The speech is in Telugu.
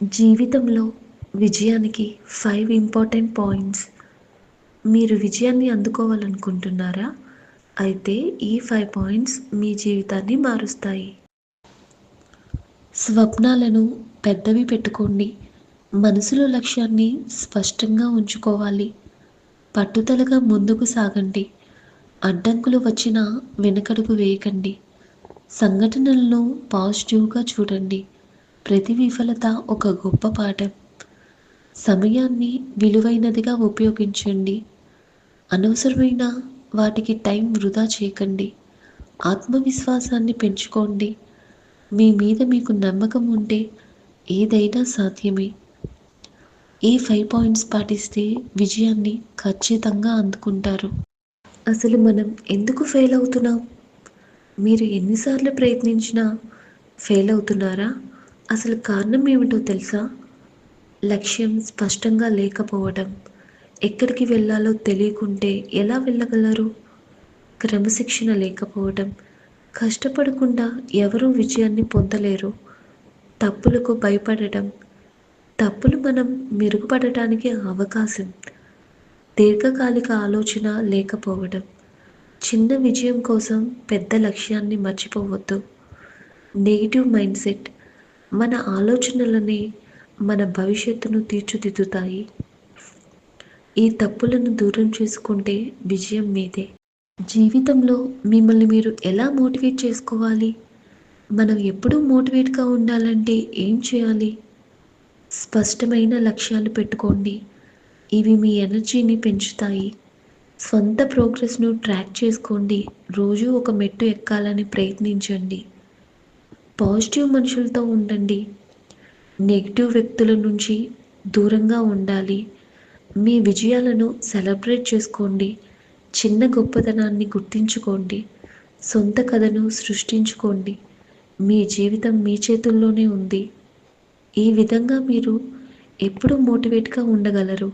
జీవితంలో విజయానికి ఫైవ్ ఇంపార్టెంట్ పాయింట్స్ మీరు విజయాన్ని అందుకోవాలనుకుంటున్నారా? అయితే ఈ ఫైవ్ పాయింట్స్ మీ జీవితాన్ని మారుస్తాయి. స్వప్నాలను పెద్దవి పెట్టుకోండి. మనసులో లక్ష్యాన్ని స్పష్టంగా ఉంచుకోవాలి. పట్టుదలగా ముందుకు సాగండి. అడ్డంకులు వచ్చినా వెనకడుగు వేయకండి. సంఘటనలను పాజిటివ్గా చూడండి. ప్రతి విఫలత ఒక గొప్ప పాఠం. సమయాన్ని విలువైనదిగా ఉపయోగించండి. అనవసరమైన వాటికి టైం వృధా చేయకండి. ఆత్మవిశ్వాసాన్ని పెంచుకోండి. మీ మీద మీకు నమ్మకం ఉంటే ఏదైనా సాధ్యమే. ఈ ఫైవ్ పాయింట్స్ పాటిస్తే విజయాన్ని ఖచ్చితంగా అందుకుంటారు? అసలు మనం ఎందుకు ఫెయిల్ అవుతున్నాం? మీరు ఎన్నిసార్లు ప్రయత్నించినా ఫెయిల్ అవుతున్నారా? అసలు కారణం ఏమిటో తెలుసా? లక్ష్యం స్పష్టంగా లేకపోవడం ఎక్కడికి వెళ్ళాలో తెలియకుంటే ఎలా వెళ్ళగలరు? క్రమశిక్షణ లేకపోవడం కష్టపడకుండా ఎవరూ విజయాన్ని పొందలేరు. తప్పులకు భయపడటం. తప్పులు మనం మెరుగుపడటానికి అవకాశం. దీర్ఘకాలిక ఆలోచన లేకపోవడం చిన్న విజయం కోసం పెద్ద లక్ష్యాన్ని మర్చిపోవద్దు. నెగిటివ్ మైండ్ సెట్ మన ఆలోచనలనే మన భవిష్యత్తును తీర్చిదిద్దుతాయి. ఈ తప్పులను దూరం చేసుకుంటే విజయం మీదే. జీవితంలో మిమ్మల్ని మీరు ఎలా మోటివేట్ చేసుకోవాలి? మనం ఎప్పుడూ మోటివేట్గా ఉండాలంటే ఏం చేయాలి? స్పష్టమైన లక్ష్యాలు పెట్టుకోండి. ఇవి మీ ఎనర్జీని పెంచుతాయి. స్వంత ప్రోగ్రెస్ను ట్రాక్ చేసుకోండి. రోజు ఒక మెట్టు ఎక్కాలని ప్రయత్నించండి. పాజిటివ్ మనుషులతో ఉండండి. నెగిటివ్ వ్యక్తుల నుంచి దూరంగా ఉండాలి. మీ విజయాలను సెలబ్రేట్ చేసుకోండి. చిన్న గొప్పతనాన్ని గుర్తించుకోండి. సొంత కథను సృష్టించుకోండి. మీ జీవితం మీ చేతుల్లోనే ఉంది. ఈ విధంగా మీరు ఎప్పుడూ మోటివేట్గా ఉండగలరు.